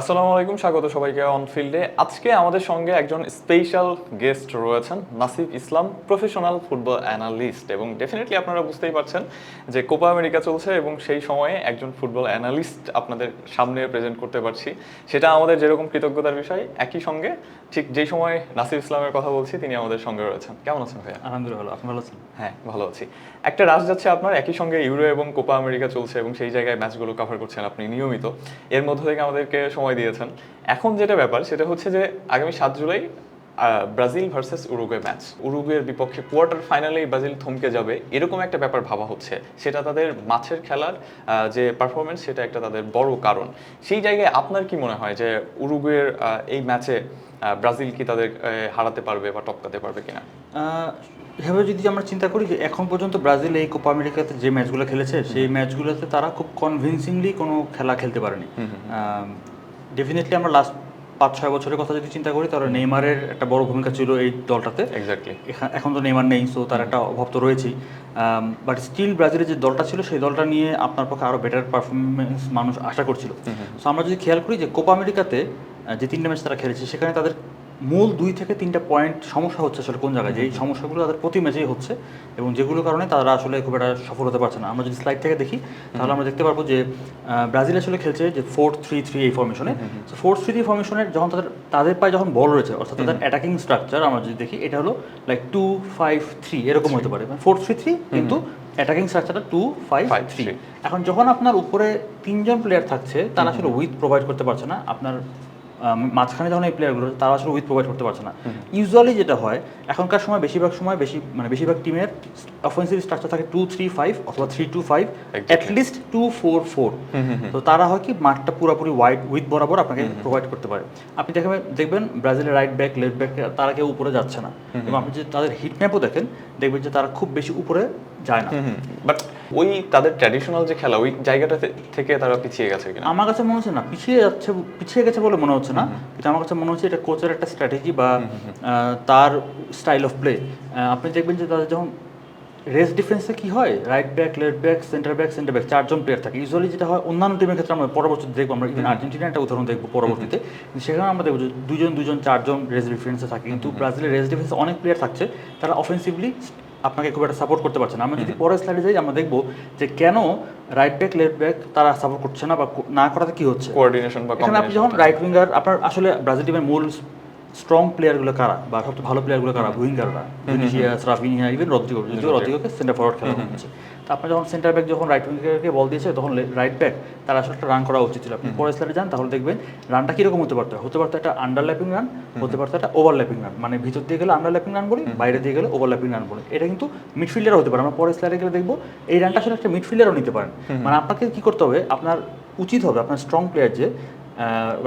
আসসালামু আলাইকুম স্বাগত সবাইকে অন ফিল্ডে আজকে আমাদের সঙ্গে একজন স্পেশাল গেস্ট রয়েছেন Nasif Islam professional football analyst এবং ডেফিনেটলি আপনারা বুঝতেই পারছেন যে কোপা আমেরিকা চলছে এবং সেই সময়ে একজন ফুটবল অ্যানালিস্ট আপনাদের সামনে প্রেজেন্ট করতে পারছি। সেটা আমাদের যেরকম কৃতজ্ঞতার বিষয় একই সঙ্গে ঠিক যেই সময় নাসিফ ইসলামের কথা বলছি তিনি আমাদের সঙ্গে রয়েছেন। কেমন আছেন ভাইয়া? আলহামদুলিল্লাহ ভালো আপনি ভালো আছেন? হ্যাঁ ভালো আছি। একটা রাশ যাচ্ছে আপনার একই সঙ্গে ইউরো এবং কোপা আমেরিকা চলছে এবং সেই জায়গায় ম্যাচগুলো কভার করছেন আপনি নিয়মিত। এর মধ্য থেকে আমাদেরকে সময় দিয়েছেন। এখন যেটা ব্যাপার সেটা হচ্ছে যে আগামী সাত July Brazil versus Uruguay match. উরুগুয়ের বিপক্ষে কোয়ার্টার ফাইনালেই ব্রাজিল থমকে যাবে এরকম একটা ব্যাপার ভাবা হচ্ছে। সেটা তাদের মাছের খেলার যে পারফরমেন্স সেটা একটা তাদের বড় কারণ। সেই জায়গায় আপনার কি মনে হয় যে উরুগুয়ের এই ম্যাচে ব্রাজিল কি তাদের হারাতে পারবে বা টপকাতে পারবে কিনা? এভাবে যদি আমরা চিন্তা করি যে এখন পর্যন্ত ব্রাজিল এই কোপা আমেরিকাতে যে ম্যাচগুলো খেলেছে সেই ম্যাচগুলোতে তারা খুব কনভিনসিংলি কোনো খেলা খেলতে পারেনি। ডেফিনেটলি আমরা লাস্ট পাঁচ ছয় বছরের কথা যদি চিন্তা করি তাহলে নেইমারের একটা বড় ভূমিকা ছিল এই দলটাতে। এক্স্যাক্টলি এখা- এখন তো নেইমার নেই সো তার একটা অভাব তো রয়েছেই। বাট স্টিল ব্রাজিলের যে দলটা ছিল সেই দলটা নিয়ে আপনার পক্ষে আরও বেটার পারফরমেন্স মানুষ আশা করছিল। সো আমরা যদি খেয়াল করি যে কোপা আমেরিকাতে যে তিনটা ম্যাচ তারা খেলেছে সেখানে তাদের মূল দুই থেকে তিনটা পয়েন্ট সমস্যা হচ্ছে আসলে কোন জায়গায়? যে এই সমস্যাগুলো তাদের প্রতি ম্যাচেই হচ্ছে এবং যেগুলোর কারণে তারা আসলে খুব একটা সফল হতে পারছে না। আমরা যদি স্লাইড থেকে দেখি তাহলে আমরা দেখতে পারব যে ব্রাজিল আসলে খেলছে যে ফোর থ্রি থ্রি এই ফর্মেশনে তো ফোর থ্রি থ্রি ফর্মেশনের যখন তাদের তাদের পায়ে যখন বল রয়েছে অর্থাৎ তাদের অ্যাটাকিং স্ট্রাকচার আমরা যদি দেখি এটা হলো লাইক টু ফাইভ থ্রি এরকম হতে পারে। ফোর থ্রি থ্রি কিন্তু অ্যাটাকিং স্ট্রাকচারটা টু ফাইভ থ্রি। এখন যখন আপনার উপরে তিনজন প্লেয়ার থাকছে তারা আসলে উইথ প্রোভাইড করতে পারছে না। আপনার মাঝখানে যখন এই প্লেয়ারগুলো তারা আসলে উইথ প্রোভাইড করতে পারছে না। ইউজুয়ালি যেটা হয় এখনকার সময় বেশিরভাগ সময় বেশি মানে বেশিরভাগ টিমের অফেন্সিভ স্ট্রাকচার থাকে টু থ্রি ফাইভ অথবা three two five at least two four four তো তারা হয় কি মাঠটা পুরোপুরি ওয়াইড উইথ বরাবর আপনাকে প্রোভাইড করতে পারে। আপনি দেখবেন দেখবেন ব্রাজিলের রাইট ব্যাক লেফট ব্যাক তারা কেউ উপরে যাচ্ছে না। এবং আপনি যদি তাদের হিট ম্যাপও দেখেন দেখবেন যে তারা খুব বেশি উপরে যায় না। বাট ওই তাদের ট্র্যাডিশনাল যে খেলা ওই জায়গাটা থেকে তারা পিছিয়ে গেছে কিনা? আমার কাছে মনে হচ্ছে না। পিছিয়ে যাচ্ছে পিছিয়ে গেছে বলে মনে হচ্ছে না। কিন্তু আমার কাছে মনে হচ্ছে এটা কোচের একটা স্ট্র্যাটেজি বা তার স্টাইল অফ প্লে আপনি দেখবেন যে তাদের যখন রেস ডিফেন্সে কি হয়? Right back left back centre back centre back চারজন প্লেয়ার থাকে। ইউজুয়ালি যেটা হয় অন্যান্য টিমের ক্ষেত্রে আমরা পরবর্তীতে দেখব। আমরা ইভেন আর্জেন্টিনা একটা উদাহরণ দেখব পরবর্তীতে। সেখানে আমরা দেখব দুজন দুজন চারজন রেস ডিফেন্সে থাকে। কিন্তু ব্রাজিলের রেস ডিফেন্সে অনেক প্লেয়ার থাকছে। তারা অফেন্সিভলি আপনাকে খুব একটা সাপোর্ট করতে পারছে না। আমি যদি পরের স্লাইডে যাই আমরা দেখব যে কেন রাইট ব্যাক লেফট ব্যাক তারা সাপোর্ট করছে না বা না করাতে কি হচ্ছে? কোঅর্ডিনেশন বা আপনি যখন রাইট উইঙ্গার আপনার আসলে ব্রাজিল টিমের মূল স্ট্রং প্লেয়ারগুলো কারা বা সবচেয়ে ভালো প্লেয়ারগুলো কারা? উইঙ্গাররা ভিনিসিয়াস রাফিনিয়া ইভেন রদ্রিগো। যদিও রদ্রিগোকে সেন্টার ফরওয়ার্ড খেলা হচ্ছে তো আপনার যখন সেন্টার ব্যাক যখন রাইট উইঙ্গারকে বল দিয়েছে তখন রাইট ব্যাক তার আসলে একটা রান করা উচিত ছিল। আপনি পরের স্লাইডে যান তাহলে দেখবেন রানটা কীরকম হতে পারতো? হতে পারতো একটা আন্ডারল্যাপিং রান হতে পারতো একটা ওভারল্যাপিং রান মানে ভিতর দিয়ে গেলে আন্ডারল্যাপিং রান বলি বাইরে দিয়ে গেলে ওভারল্যাপিং রান বলি। এটা কিন্তু মিডফিল্ডারও হতে পারে। আমরা পরের স্লাইডে গেলে দেখব এই রানটা আসলে একটা মিডফিল্ডারও নিতে পারেন। মানে আপনাকে কি করতে হবে? আপনার উচিত হবে আপনার স্ট্রং প্লেয়ার যে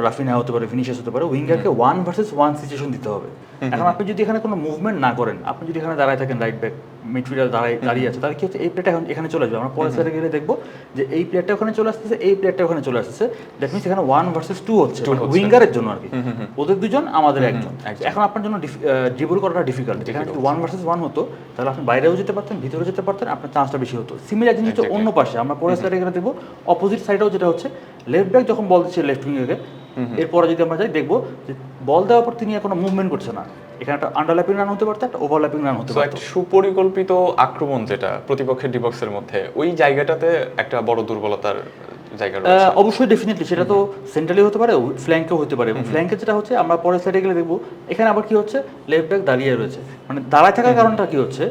রাফিনা হতে পারে ফিনিশার্স হতে পারে উইঙ্গারকে ওয়ান ভার্সেস ওয়ান সিচুয়েশন দিতে হবে। এখন আপনি যদি এখানে কোনো মুভমেন্ট না করেন আপনি যদি এখানে দাঁড়ায় থাকেন রাইট ব্যাক মিডফিল্ডার দাঁড়ায় দাঁড়িয়ে আছে তাহলে কি হচ্ছে এই প্লেয়ারটা এখন এখানে চলে যাবে আমরা পরের সাইডে গেলে দেখব যে এই প্লেয়ারটা ওখানে চলে আসতেছে এই প্লেয়ারটা ওখানে চলে আসতেছে। দ্যাট মিনস এখানে ওয়ান ভার্সেস টু হচ্ছে উইঙ্গারের জন্য আর কি। ওদের দুজন আমাদের একজন। এখন আপনার জন্য ড্রিবল করাটা ডিফিকাল্ট এখানে যদি ওয়ান ভার্সেস ওয়ান হতো তাহলে আপনি বাইরেও যেতে পারতেন ভিতরেও যেতে পারতেন আপনার চান্সটা বেশি হতো। সিমিলার জিনিস হচ্ছে অন্য পাশে। আমরা পরের সাইডে গেলে দেখব অপোজিট সাইডেও যেটা হচ্ছে লেফট ব্যাক যখন বল দিচ্ছে লেফট উইঙ্গারকে এরপরে যদি আমরা যাই দেখব যে বল দেওয়ার পর তিনি কোনো মুভমেন্ট করছে না। এখানে একটা আন্ডারল্যাপিং রান হতে পারতো একটা ওভারল্যাপিং রান হতে পারতো। সুপরিকল্পিত আক্রমণ যেটা প্রতিপক্ষের ডিবক্সের মধ্যে ওই জায়গাটাতে একটা বড় দুর্বলতার জায়গা রয়েছে। অবশ্যই ডেফিনেটলি সেটা তো সেন্ট্রালি হতে পারে ফ্ল্যাঙ্কেও হতে পারে। ফ্ল্যাঙ্কে যেটা হচ্ছে আমরা পরের সাইডে গেলে দেখব এখানে আবার কি হচ্ছে? লেফট ব্যাক দাঁড়িয়ে রয়েছে। মানে দাঁড়ায় থাকার কারণটা কি হচ্ছে?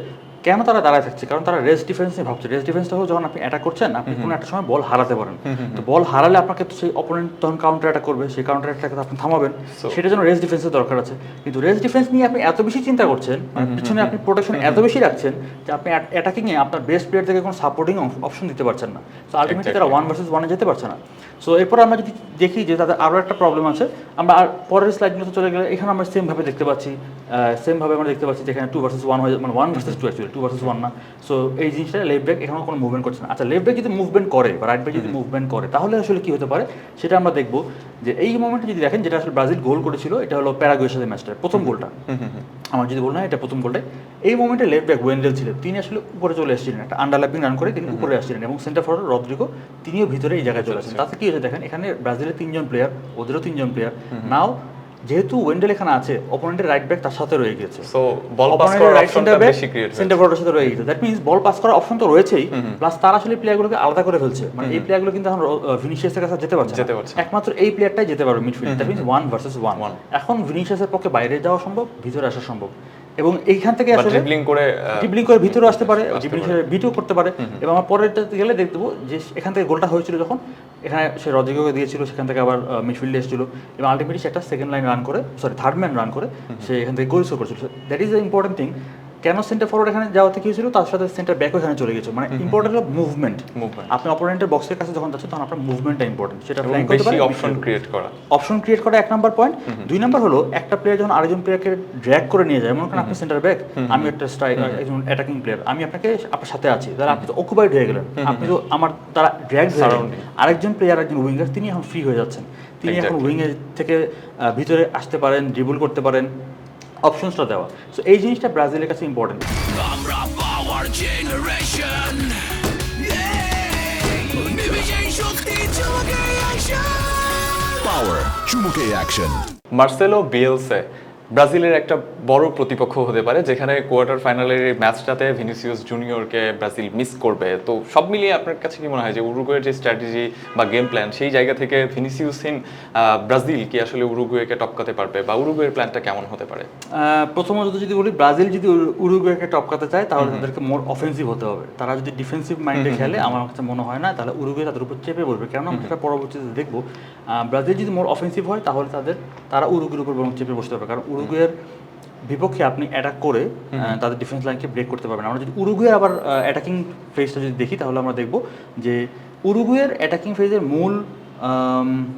কেন তারা দাঁড়ায় থাকছে? কারণ তারা রেস্ট ডিফেন্স নিয়ে ভাবছে। রেস্ট ডিফেন্সটা হলো যখন আপনি অ্যাটাক করছেন আপনি কোনো একটা সময় বল হারাতে পারেন। তো বল হারালে আপনাকে তো সেই অপোনেন্ট তখন কাউন্টার অ্যাটাক করবে সেই কাউন্টার অ্যাটাকে আপনি থামাবেন। সেটার জন্য রেস্ট ডিফেন্সের দরকার আছে। কিন্তু রেস্ট ডিফেন্স নিয়ে আপনি এত বেশি চিন্তা করছেন মানে পিছনে আপনি প্রোটেকশন এত বেশি রাখছেন যে আপনি অ্যাটাকিংয়ে আপনার বেস্ট প্লেয়ার থেকে কোনো সাপোর্টিং অপশন দিতে পারছেন না। তো আলটিমেটলি তারা ওয়ান ভার্সেস ওয়ানে যেতে পারছে না। সো এরপর আমরা যদি দেখি যে তাদের আরও একটা প্রবলেম আছে আমরা আর পরের স্লাইডগুলোতে চলে গেলে এখানে আমরা সেমভাবে দেখতে পাচ্ছি সেমভাবে আমরা দেখতে পাচ্ছি যেখানে টু ভার্সেস ওয়ান হয়ে মানে one versus two actually two versus one না। সো এই জিনিসটা লেফট ব্যাক এখনও কোনো মুভমেন্ট করছে না। আচ্ছা লেফট ব্যাক যদি মুভমেন্ট করে বা রাইট ব্যাক যদি মুভমেন্ট করে তাহলে আসলে কি হতে পারে? সেটা আমরা দেখব যে এই মোমেন্টে যদি দেখেন যেটা আসলে ব্রাজিল গোল করেছিল এটা হলো প্যারাগুয়ের সাথে ম্যাচটা প্রথম গোলটা। আমার যদি বল না এটা প্রথম গোলটাই। এই মোমেন্টে লেফট ব্যাক ওয়েন্ডেল ছিলেন। তিনি আসলে উপরে চলে এসেছিলেন একটা আন্ডারল্যাপিং রান করে তিনি উপরে আসছিলেন এবং সেন্টার ফরওয়ার্ড রদ্রিগো তিনিও ভিতরে এই জায়গায় চলে আসেন। তাতে কি হয়েছে দেখেন এখানে ব্রাজিলের তিনজন প্লেয়ার ওদেরও তিনজন প্লেয়ার নাও যেহেতু ওয়েন্ডেল এখানে আছে অপোনেন্টের রাইট ব্যাক তার সাথে রয়ে গেছে সো বল পাস করার অপশনটা বেশি ক্রিয়েট সেন্টার ফরওয়ার্ডের সাথে রয়ে গেছে দ্যাট মিন্স বল পাস করার অপশন তো রয়েছেই প্লাস তার আসলে প্লেয়ারগুলোকে আলাদা করে ফেলছে। মানে এই প্লেয়ারগুলো কিন্তু এখন ভিনিসিয়াসের কাছে যেতে পারছে যেতে পারছে একমাত্র এই প্লেয়ারটাই যেতে পারবে midfield that means one versus one. এখন ভিনিসিয়াসের পক্ষে বাইরে যাওয়া সম্ভব ভিতরে আসা সম্ভব। এবং এইখান থেকে আসলে ড্রিবলিং করে ড্রিবলিং করে ভিতরে আসতে পারে ড্রিবলিং। বিটও করতে পারে। এবং আমার পরেরটাতে গেলে দেখব যে এখান থেকে গোলটা হয়েছিল যখন এখানে সে রজিগোকে দিয়েছিল সেখান থেকে আবার মিডফিল্ডে এসেছিল। এবং আলটিমেটলি সে একটা সেকেন্ড লাইন রান করে সরি থার্ড ম্যান রান করে সে এখান থেকে গোল স্কোর করেছিল। That is the important thing কেন সেন্টার ফরওয়ার্ড এখানে যাওয়া থেকে হয়েছিল? তার সাথে সেন্টার ব্যাকও এখানে চলে গেছে। মানে ইম্পর্টেন্ট হলো মুভমেন্ট. আপনি অপোনেন্টের বক্সের কাছে যখন যাচ্ছে তখন আপনার মুভমেন্টটা ইম্পর্টেন্ট সেটা flank করতে পারে, অপশন ক্রিয়েট করা। অপশন ক্রিয়েট করা এক নাম্বার পয়েন্ট দুই নাম্বার হলো একটা প্লেয়ার যখন আরেকজন প্লেয়ারকে ড্র্যাগ করে নিয়ে যায় মনে করেন আপনি সেন্টার ব্যাক আমি একটা স্ট্রাইক একজন অ্যাটাকিং প্লেয়ার আমি আপনাকে আপনার সাথে আছি। তাহলে আপনি তো অকুপাইড হয়ে গেলেন। আপনি তো আমার তারা ড্র্যাগ. আরেকজন প্লেয়ার একজন উইঙ্গার তিনি এখন ফ্রি হয়ে যাচ্ছেন। তিনি এখন. উইংয়ের থেকে ভিতরে আসতে পারেন ড্রিবল করতে পারেন। অপশনসটা দেওয়া। সো এই জিনিসটা ব্রাজিলের কাছে ইম্পর্টেন্ট আমরা পাওয়ার জেনারেশন Power, চুমুকে অ্যাকশন মার্সেলো বিয়েলসে ব্রাজিলের একটা বড় প্রতিপক্ষ হতে পারে যেখানে কোয়ার্টার ফাইনালের এই ম্যাচটাতে ভিনিসিয়াস জুনিয়রকে ব্রাজিল মিস করবে। তো সব মিলিয়ে আপনার কাছে কি মনে হয় যে উরুগুয়ের যে স্ট্র্যাটেজি বা গেম প্ল্যান সেই জায়গা থেকে ভিনিসিয়াসহীন আহ, ব্রাজিল কি আসলে উরুগুয়েকে টপকাতে পারবে বা উরুগুয়ের প্ল্যানটা কেমন হতে পারে? প্রথমত যদি বলি ব্রাজিল যদি উরু- উরুগুয়েকে টপকাতে চায় তাহলে তাদেরকে মোর অফেন্সিভ হতে হবে। তারা যদি ডিফেন্সিভ মাইন্ডে খেলে আমার কাছে মনে হয় না তাহলে উরুগুয়ে তাদের উপর চেপে বসবে কেন আমরা সেটা পরবর্তীতে দেখব। ব্রাজিল যদি মোর অফেন্সিভ হয় তাহলে তাদের তারা উরুগুয়ের উপর বরং চেপে বসতে হবে কারণ উরুগুয়ের বিপক্ষে আপনি অ্যাটাক করে তাদের ডিফেন্স লাইনকে ব্রেক করতে পারবেন। আমরা যদি উরুগুয়ের আবার অ্যাটাকিং ফেজটা যদি দেখি তাহলে আমরা দেখব যে উরুগুয়ের অ্যাটাকিং ফেজের মূল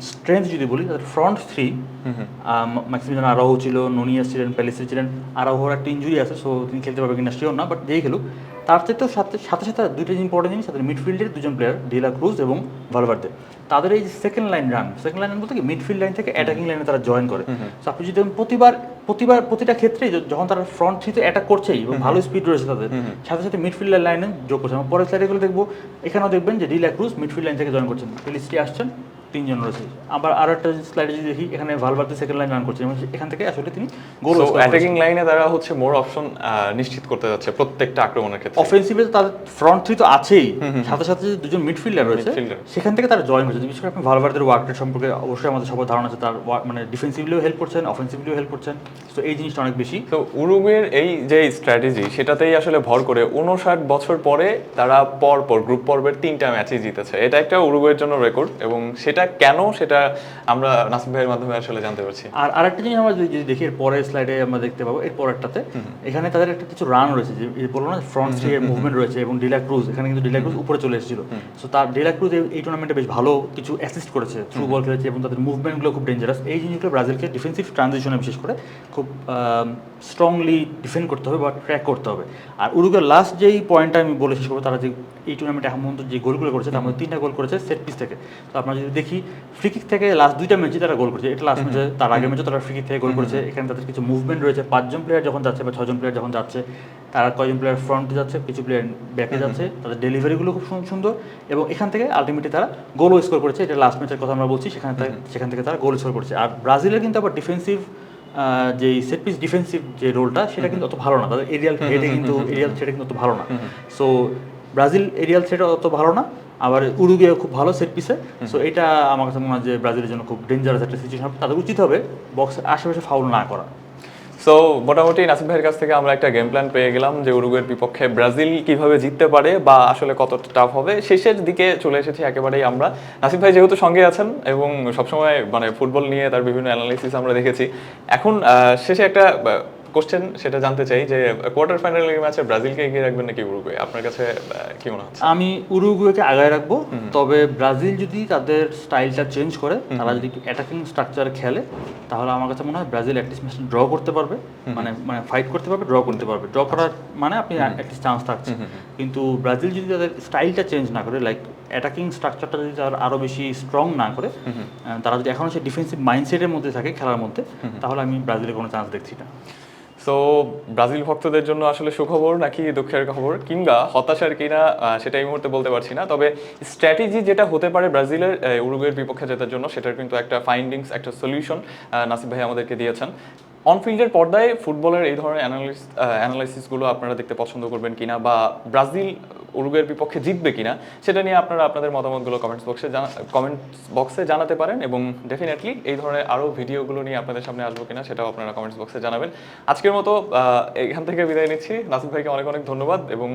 স্ট্রেংথ যদি বলি তাদের ফ্রন্ট থ্রি ম্যাক্সিমিজন আরাহো ছিল নোনিয়াস ছিলেন প্যালেসি ছিলেন আরাহোর একটা ইঞ্জুরি আছে সো তিনি খেলতে পারবে কিনা শিওর না বাট যেই খেলুক তার চাইতেও সাথে সাথে সাথে দুইটা ইম্পর্টেন্ট জিনিস তাদের মিডফিল্ডের দুজন প্লেয়ার ডিলা ক্রুজ এবং ভালভার্দে তাদের এই second line run second line বলতে কি মিডফিল্ড লাইন থেকে অ্যাটাকিং লাইনে তারা জয়েন করে। সো আপনি যদি প্রতিবার প্রতিবার প্রতিটা ক্ষেত্রেই যখন তারা ফ্রন্ট থ্রিতে অ্যাটাক করছেই এবং ভালো স্পিড রয়েছে তাদের সাথে সাথে মিডফিল্ডের লাইনে যোগ করছে আমরা পরের স্লাইডে গুলো দেখব। এখানেও দেখবেন যে De La Cruz midfield line থেকে জয়েন করছেন। ফিলিস্টি আসছেন। তিনজন রয়েছে। আবার আরও একটা স্লাইডে যদি দেখি এখানে ভালভার্দে সেকেন্ড লাইন রান করছে। এবং এখান থেকে আসলে তিনি গোল অ্যাটাকিং লাইনে তারা হচ্ছে মোর অপশন নিশ্চিত করতে যাচ্ছে প্রত্যেকটা আক্রমণের ক্ষেত্রে। অফেন্সিভে তাদের ফ্রন্ট থ্রি তো আছেই। সাথে সাথে যে দুজন মিডফিল্ডার রয়েছে সেখান থেকে তারা জয়েন করছে বিশেষ করে আপনি ভালভার্দের ওয়ার্ক রেট সম্পর্কে অবশ্যই আমাদের সবার ধারণা আছে। তার মানে ডিফেন্সিভলিও হেল্প করছেন অফেন্সিভলিও হেল্প করছেন। তো এই জিনিসটা অনেক বেশি। তো উরুগুয়ের এই যে স্ট্র্যাটেজি সেটাতেই আসলে ভর করে উনষাট বছর পরে তারা পর পর গ্রুপ পর্বের তিনটা ম্যাচই জিতেছে। এটা একটা উরুগুয়ের জন্য রেকর্ড এবং সেটা কেন সেটা আমরা নাসিম ভাইয়ের মাধ্যমে আসলে জানতে পারছি। আর আরেকটা জিনিস আমরা যদি দেখি এর পরের স্লাইডে আমরা দেখতে পাবো এর পরেরটাতে এখানে তাদের একটা কিছু রান রয়েছে যে বলল না ফ্রন্ট থ্রি এর মুভমেন্ট রয়েছে এবং ডিলা ক্রুজ এখানে কিন্তু ডিলা ক্রুজ উপরে চলে এসেছিল। সো তার ডিলা ক্রুজ এই- টুর্নামেন্টে বেশ ভালো কিছু অ্যাসিস্ট করেছে থ্রু বল খেলেছে এবং তাদের মুভমেন্টগুলো খুব ডেঞ্জারাস এই জিনিসগুলো ব্রাজিলকে ডিফেন্সিভ ট্রানজিশনে বিশেষ করে খুব স্ট্রংলি ডিফেন্ড করতে হবে বা ট্র্যাক করতে হবে। আর উরুগের লাস্ট যেই পয়েন্টটা আমি বলে শেষ করব তারা যে এই টুর্নামেন্টে এখন পর্যন্ত যে গোলগুলো করেছে তার মধ্যে তিনটা গোল করেছে সেট পিস থেকে। তো আমরা যদি দেখি ফ্রিকিক থেকে লাস্ট দুইটা ম্যাচে তারা গোল করেছে। এটা লাস্ট ম্যাচে তার আগের ম্যাচে তারা ফ্রিকিক থেকে গোল করেছে। এখানে তাদের কিছু মুভমেন্ট রয়েছে। পাঁচজন প্লেয়ার যখন যাচ্ছে বা ছজন প্লেয়ার যখন যাচ্ছে তারা কয়জন প্লেয়ার ফ্রন্টে যাচ্ছে কিছু প্লেয়ার ব্যাকে যাচ্ছে। তাদের ডেলিভারিগুলো খুব সুন্দর এবং এখান থেকে আলটিমেটলি তারা গোলও স্কোর করেছে। এটা লাস্ট ম্যাচের কথা আমরা বলছি। সেখানে সেখান থেকে তারা গোল স্কোর করেছে। আর ব্রাজিলের কিন্তু আবার ডিফেন্সিভ যে সেট পিস ডিফেন্সিভ যে রোলটা সেটা কিন্তু অত ভালো না। তাদের এরিয়াল হেডে কিন্তু এরিয়াল থ্রেটে কিন্তু অত ভালো না। সো ব্রাজিল এরিয়াল থ্রেট অত ভালো না। আবার উরুগুয়ে খুব ভালো সেট পিসে সো এটা আমার কাছে মনে হয় যে ব্রাজিলের জন্য খুব ডেঞ্জারাস একটা সিচুয়েশন তাদের উচিত হবে বক্সের আশেপাশে ফাউল না করা। সো মোটামুটি নাসিম ভাইয়ের কাছ থেকে আমরা একটা গেম প্ল্যান পেয়ে গেলাম যে উরুগুয়ের বিপক্ষে ব্রাজিল কীভাবে জিততে পারে বা আসলে কতটা টাফ হবে। শেষের দিকে চলে এসেছি একেবারেই আমরা। নাসিম ভাই যেহেতু সঙ্গে আছেন এবং সবসময় মানে ফুটবল নিয়ে তার বিভিন্ন অ্যানালাইসিস আমরা দেখেছি। এখন শেষে একটা কোশ্চেন সেটা জানতে চাই যে কোয়ার্টার ফাইনাল ম্যাচে ব্রাজিলকে এগিয়ে রাখবেন নাকি উরুগুয়ে? আপনার কাছে কি মনে হচ্ছে? আমি উরুগুয়েকে আগায় রাখব তবে ব্রাজিল যদি তাদের স্টাইলটা চেঞ্জ করে তারা যদি একটু অ্যাটাকিং স্ট্রাকচার খেলে তাহলে আমার কাছে মনে হয় ব্রাজিল অ্যাটলিস্ট ম্যাচটা ড্র করতে পারবে। মানে মানে ফাইট করতে পারবে ড্র করতে পারবে। ড্র করার মানে আপনি অ্যাটলিস্ট চান্স থাকছে। কিন্তু ব্রাজিল যদি তাদের স্টাইলটা চেঞ্জ না করে লাইক অ্যাটাকিং স্ট্রাকচারটা যদি তারা আরও বেশি স্ট্রং না করে তারা যদি এখনও সেই ডিফেন্সিভ মাইন্ডসেটের মধ্যে থাকে খেলার মধ্যে তাহলে আমি ব্রাজিলের কোনো চান্স দেখছি না। সো ব্রাজিল ভক্তদের জন্য আসলে সুখবর নাকি দুঃখের খবর? কিংবা হতাশার কিনা সেটা এই মুহূর্তে বলতে পারছি না। তবে স্ট্র্যাটেজি যেটা হতে পারে ব্রাজিলের উরুগের বিপক্ষে জেতার জন্য, সেটার কিন্তু একটা ফাইন্ডিংস একটা সলিউশন নাসিব ভাই আমাদেরকে দিয়েছেন। অনফিল্ডের পর্দায় ফুটবলের এই ধরনের অ্যানালিস অ্যানালাইসিসগুলো আপনারা দেখতে পছন্দ করবেন কিনা বা ব্রাজিল, উরুগুয়ের বিপক্ষে জিতবে কিনা, সেটা নিয়ে আপনারা আপনাদের মতামতগুলো কমেন্টস বক্সে জানা কমেন্টস বক্সে জানাতে পারেন এবং ডেফিনেটলি এই ধরনের আরও ভিডিওগুলো নিয়ে আপনাদের সামনে আসব কিনা সেটাও আপনারা কমেন্টস বক্সে জানাবেন। আজকের মতো এখান থেকে বিদায় নিচ্ছি। নাসিফ ভাইকে অনেক অনেক ধন্যবাদ এবং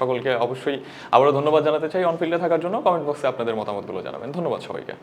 সকলকে অবশ্যই আবারও ধন্যবাদ জানাতে চাই অনফিল্ডে থাকার জন্য। কমেন্ট বক্সে আপনাদের মতামতগুলো জানাবেন। ধন্যবাদ সবাইকে।